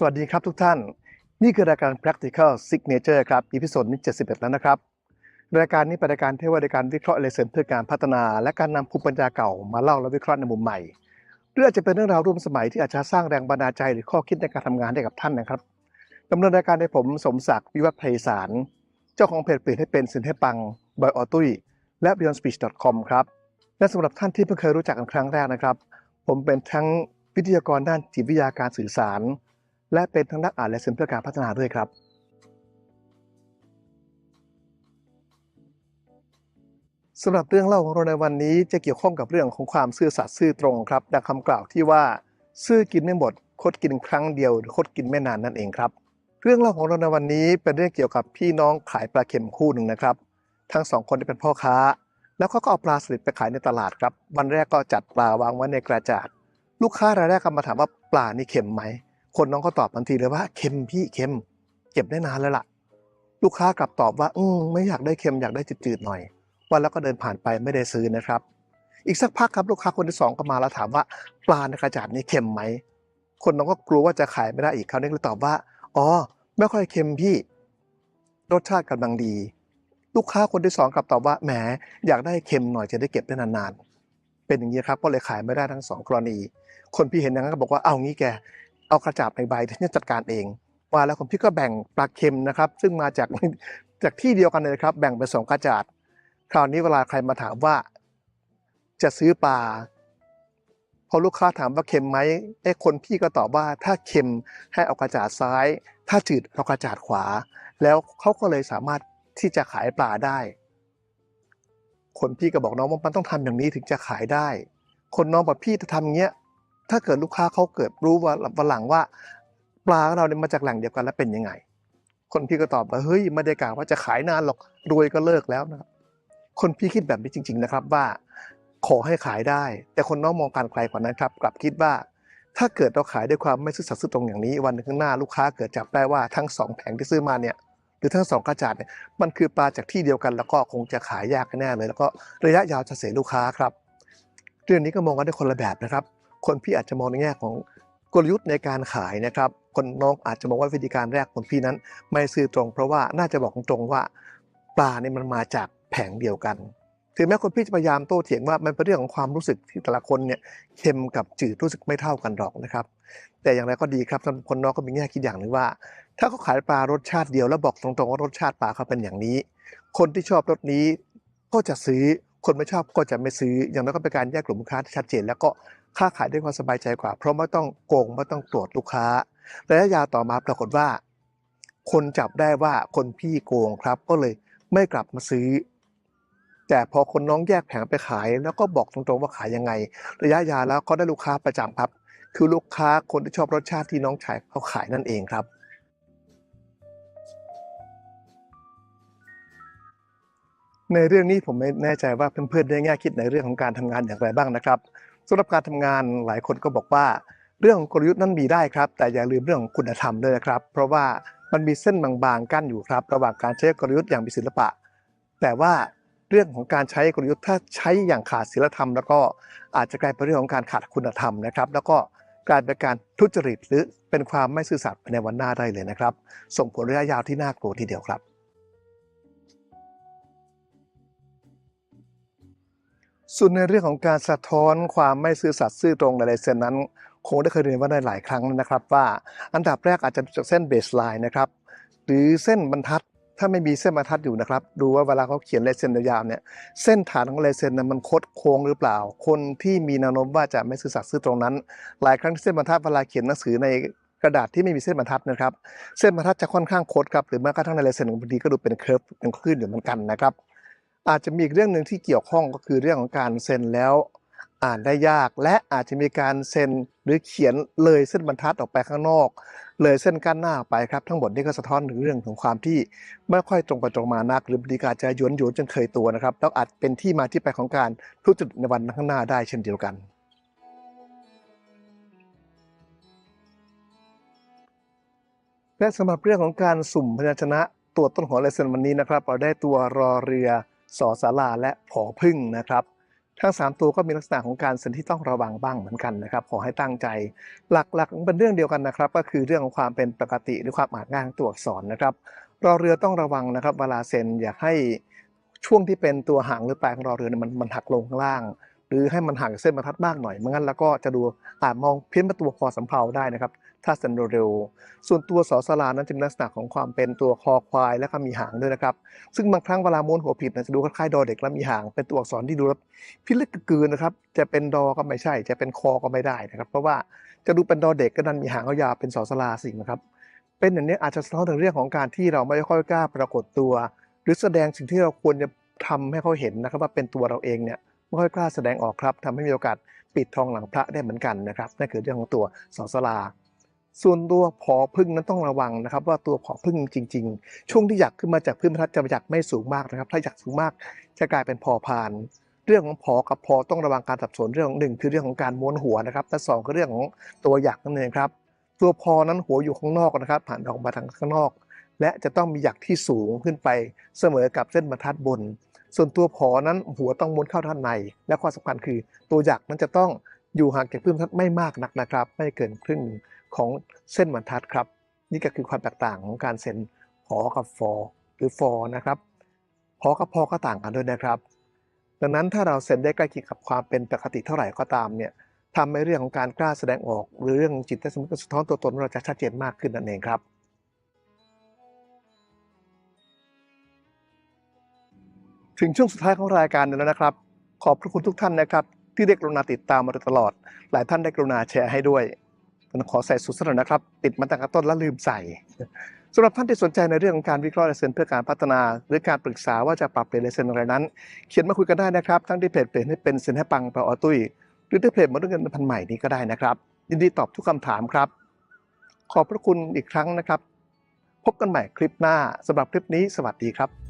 สวัสดีครับทุกท่าน นี่คือรายการ Practical Signature ครับอีพิโซดนี้71 แล้วนะครับ รายการนี้เป็นรายการที่ว่าในการวิเคราะห์เลเซนเพื่อการพัฒนา และการนำภูมิปัญญาเก่ามาเล่าและวิเคราะห์ในมุมใหม่หรืออาจจะเป็นเรื่องราวร่วมสมัยที่อาจจะสร้างแรงบันดาลใจหรือข้อคิดในการทำงานให้กับท่านนะครับดำเนินรายการในผมสมศักดิ์วิวัฒน์ไพศาลเจ้าของเพจเปลี่ยนให้เป็นสินให้ปังบอยออตุ้ยและ beyondspeech.com ครับและสำหรับท่านที่เพิ่งเคยรู้จักกันครั้งแรกนะครับ ผมเป็นทั้งวิทยากรด้านจิตวิทยาการสื่อสาร และเป็นทั้งนักอ่านและเซ็นเพื่อการพัฒนาด้วยครับสำหรับเรื่องเล่าของเราในวันนี้จะเกี่ยวข้องกับเรื่องของความซื่อสัตย์ซื่อตรงครับ ดังคำกล่าวที่ว่า ซื่อกินไม่หมด คดกินครั้งเดียวหรือคดกินไม่นานนั่นเองครับ เรื่องเล่าของเราในวันนี้เป็นเรื่องเกี่ยวกับพี่น้องขายปลาเค็มคู่หนึ่งนะครับ ทั้งสองคนที่เป็นพ่อค้า แล้วเขาก็เอาปลาสลิดไปขายในตลาดครับ วันแรกก็จัดปลาวางไว้ในกระจาด ลูกค้ารายแรกก็มาถามว่าปลานี่เค็มไหม คนน้องก็ตอบทันทีเลยว่าเค็มพี่เค็ม เก็บได้นานแล้วล่ะ ลูกค้ากลับตอบว่า อืมไม่อยากได้เค็มอยากได้จืดๆหน่อย วันแล้วก็เดินผ่านไปไม่ได้ซื้อนะครับ อีกสักพักครับลูกค้าคนที่สองก็มาแล้วถามว่าปลาในกระจาดนี้เค็มไหมคนน้องก็กลัวว่าจะขายไม่ได้อีกเขาวนี้เลยตอบว่าอ๋อไม่ค่อยเค็มพี่ รสชาติกำลังดี ลูกค้าคนที่สองกลับตอบว่าแหมอยากได้เค็มหน่อยจะได้เก็บได้นานๆเป็นอย่างนี้ครับก็เลยขายไม่ได้ทั้งสองกรณี คนพี่เห็นอย่างนั้นก็บอกว่าเอางี้แก เอากระจาดในใบที่จะจัดการเองว่าแล้วคนพี่ก็แบ่งปลาเค็มนะครับ ซึ่งมาจากจากที่เดียวกันเลยครับ แบ่งเป็นสองกระจาดคราวนี้เวลาใครมาถามว่าจะซื้อปลาพอลูกค้าถามว่าเค็มไหมไอ้คนพี่ก็ตอบว่าถ้าเค็มให้เอากระจาดซ้าย ถ้าจืดเอากระจาดขวา แล้วเขาก็เลยสามารถที่จะขายปลาได้ คนพี่ก็บอกน้องว่ามันต้องทำอย่างนี้ถึงจะขายได้ คนน้องบอกพี่จะทำอย่างเงี้ย ถ้าเกิดลูกค้าเขาเกิดรู้ว่าวันหลังว่า ปลาของเราเนี่ยมาจากแหล่งเดียวกันแล้วเป็นยังไง คนพี่ก็ตอบว่าเฮ้ยไม่ได้กล่าวว่าจะขายนานหรอกรวยก็เลิกแล้วนะครับคนพี่คิดแบบนี้จริง ๆนะครับว่า ขอให้ขายได้ แต่คนน้องมองการไกลกว่านั้นครับ กลับคิดว่า ถ้าเกิดเราขายด้วยความไม่ซื่อสัตย์ซื่อตรงอย่างนี้ วันหนึ่งข้างหน้าลูกค้าเกิดจับได้ว่าทั้งสองแผงที่ซื้อมาเนี่ยหรือทั้งสองกระจาดเนี่ยมันคือปลาจากที่เดียวกัน แล้วก็คงจะขายยากแน่เลย แล้วก็ระยะยาวจะเสียลูกค้าครับ เรื่องนี้ก็มองกันได้คนละแบบนะครับ คนพี่อาจจะมองในแง่ของกลยุทธ์ในการขายนะครับ คนน้องอาจจะมองว่าวิธีการแรกคนพี่นั้น ไม่ซื่อตรงเพราะว่าน่าจะบอกตรงว่าปลาเนี่ยมันมาจากแผงเดียวกันถึงแม้คนพี่จะพยายามโต้เถียงว่ามันเป็นเรื่องของความรู้สึกที่แต่ละคนเนี่ยเค็มกับจืดรู้สึกไม่เท่ากันหรอกนะครับ แต่อย่างไรก็ดีครับสำหรับคนน้องก็มีแง่คิดอย่างหนึ่งว่า ถ้าเขาขายปลารสชาติเดียวแล้วบอกตรงๆว่ารสชาติปลาเขาเป็นอย่างนี้ คนที่ชอบรสนี้ก็จะซื้อคนไม่ชอบก็จะไม่ซื้อ อย่างนั้นก็เป็นการแยกกลุ่มลูกค้าที่ชัดเจน แล้วก็ ค้าขายด้วยความสบายใจกว่า เพราะไม่ต้องโกงไม่ต้องตรวจลูกค้าระยะยาวต่อมาปรากฏว่า คนจับได้ว่าคนพี่โกงครับ ก็เลยไม่กลับมาซื้อ แต่พอคนน้องแยกแผงไปขาย แล้วก็บอกตรงๆว่าขายยังไง ระยะยาวแล้วก็ได้ลูกค้าประจำครับ คือลูกค้าคนที่ชอบรสชาติที่น้องชายเขาขายนั่นเองครับในเรื่องนี้ผมไม่แน่ใจว่าเพื่อนๆได้แง่คิดในเรื่องของการทำงานอย่างไรบ้างนะครับ สำหรับการทำงานหลายคนก็บอกว่า เรื่องของกลยุทธ์นั้นมีได้ครับ แต่อย่าลืมเรื่องของคุณธรรมด้วยนะครับ เพราะว่ามันมีเส้นบางๆกั้นอยู่ครับ ระหว่างการใช้กลยุทธ์อย่างมีศิลปะ แต่ว่าเรื่องของการใช้กลยุทธ์ถ้าใช้อย่างขาดศีลธรรม แล้วก็อาจจะกลายเป็นเรื่องของการขาดคุณธรรมนะครับ แล้วก็กลายเป็นการทุจริตหรือเป็นความไม่ซื่อสัตย์ในวันหน้าได้เลยนะครับ ส่งผลระยะยาวที่น่ากลัวทีเดียวครับ ส่วนในเรื่องของการสะท้อนความไม่ซื่อสัตย์ซื่อตรงในลายเซ็นนั้น คงได้เคยเรียนว่าได้หลายครั้งนะครับ ว่าอันดับแรกอาจจะจากเส้นเบสไลน์นะครับหรือเส้นบรรทัดถ้าไม่มีเส้นบรรทัดอยู่นะครับ ดูว่าเวลาเขาเขียนลายเซ็นยาวเนี่ยเส้นฐานของลายเซ็นนั้นมันคดโค้งหรือเปล่า คนที่มีแนวโน้มว่าจะไม่ซื่อสัตย์ซื่อตรงนั้น หลายครั้งเส้นบรรทัดเวลาเขียนหนังสือในกระดาษที่ไม่มีเส้นบรรทัดนะครับ เส้นบรรทัดจะค่อนข้างคดครับหรือแม้กระทั่งในลายเซ็นบางทีก็ดูเป็นเคิร์ฟเป็นคลื่นอยู่เหมือนกันนะครับ อาจจะมีอีกเรื่องหนึ่งที่เกี่ยวข้องก็คือเรื่องของการเซ็นแล้วอ่านได้ยาก และอาจจะมีการเซ็นหรือเขียนเลยเส้นบรรทัดออกไปข้างนอก เลยเส้นกั้นหน้าออไปครับ ทั้งหมดนี้ก็สะท้อนถึงเรื่องของความที่ไม่ค่อยตรงไปตรงมานัก หรือบางทีก็อาจจะหยวนยวนจนเคยตัวนะครับแล้วอาจเป็นที่มาที่ไปของการทุจริตในวันข้างหน้าได้เช่นเดียวกัน และสำหรับเรื่องของการสุ่มพยัญชนะตัวต้นหัวลายเซ็นวันนี้นะครับเราได้ตัวรอเรือ สอสาราและผอพึ่งนะครับ ทั้ง 3 ตัวก็มีลักษณะของการเซนที่ต้องระวังบ้างเหมือนกันนะครับ ขอให้ตั้งใจ หลักๆเป็นเรื่องเดียวกันนะครับ ก็คือเรื่องของความเป็นปกติหรือความอานง่ายของตัวอักษรนะครับรอเรือต้องระวังนะครับ เวลาเซ็นอยากให้ช่วงที่เป็นตัวหางหรือปลายของรอเรือเนี่ยมันมันหักลงข้างล่าง หรือให้มันห่างเส้นบรรทัดมากหน่อยไม่งั้นแล้วก็จะดูอาจมองเพี้ยนประตูพอสำเพาได้นะครับ ถ้าเซ็นเร็วส่วนตัวสอสลานั้นจะมีลักษณะของความเป็นตัวคอควายและก็มีหางด้วยนะครับ ซึ่งบางครั้งเวลาม้วนหัวผิดจะดูคล้ายๆดอเด็กแล้วมีหาง เป็นตัวอักษรที่ดูแล้วพิลึกกลืนนะครับ จะเป็นดอก็ไม่ใช่ จะเป็นคอก็ไม่ได้นะครับ เพราะว่าจะดูเป็นดอเด็กก็ดันมีหางยาวเป็นสอสลาสิงนะครับ เป็นอย่างนี้อาจจะสะท้อนถึงเรื่องของการที่เราไม่ค่อยกล้าปรากฏตัว หรือแสดงสิ่งที่เราควรจะทำให้เขาเห็นนะครับว่าเป็นตัวเราเองเนี่ยไม่ค่อยกล้าแสดงออกครับทำให้มีโอกาสปิดทองหลังพระได้เหมือนกันนะครับนั่นคือเรื่องของตัวสอสลา ส่วนตัวผอพึ่งนั้นต้องระวังนะครับ ว่าตัวผอพึ่งจริง ๆ ช่วงที่หยักขึ้นมาจากพื้นบรรทัดจะหยักไม่สูงมากนะครับ ถ้าหยักสูงมากจะกลายเป็นพอพาน เรื่องของผอกับพอต้องระวังการสับสนเรื่องหนึ่งคือเรื่องของการม้วนหัวนะครับและสองคือเรื่องของตัวหยักนั่นเองครับตัวพอนั้นหัวอยู่ข้างนอกนะครับผ่านออกมาทางข้างนอก และจะต้องมีหยักที่สูงขึ้นไปเสมอกับเส้นบรรทัดบน ส่วนตัวผอนั้นหัวต้องม้วนเข้าด้านใน และข้อสำคัญคือ ตัวหยักนั้นจะต้องอยู่ห่างจากพื้นบรรทัดไม่มากนักนะครับ ไม่เกินครึ่ง ของเส้นบรรทัดครับ นี่ก็คือความแตกต่างของการเซ็นผอกับฟอหรือฟอนะครับพอกับพอก็ต่างกันด้วยนะครับ ดังนั้นถ้าเราเซ็นได้ใกล้เคียงกับความเป็นปกติเท่าไหร่ก็ตามเนี่ยทำให้เรื่องของการกล้าแสดงออก หรือเรื่องจิตใต้สำนึกสะท้อนตัวตนของเราจะชัดเจนมากขึ้นนั่นเองครับถึงช่วงสุดท้ายของรายการแล้วนะครับ ขอบพระคุณทุกท่านนะครับ ที่ได้กรุณาติดตามมาโดยตลอด หลายท่านได้กรุณาแชร์ให้ด้วย ผมขอใส่สุดสนนะครับ ติดมาตั้งแต่ต้นแล้วลืมใส่สำหรับท่านที่สนใจในเรื่องของการวิเคราะห์ลายเซ็นเพื่อการพัฒนา หรือการปรึกษาว่าจะปรับเปลี่ยนลายเซ็นอะไรนั้น เขียนมาคุยกันได้นะครับ ทั้งที่เพจเปลี่ยนให้เป็นเซ็นให้ปังปะออตุ้ยหรือที่เพจมาด้วยเงินพันใหม่นี้ก็ได้นะครับ ยินดีตอบทุกคำถามครับ ขอบพระคุณอีกครั้งนะครับ พบกันใหม่คลิปหน้าสำหรับคลิปนี้ สวัสดีครับ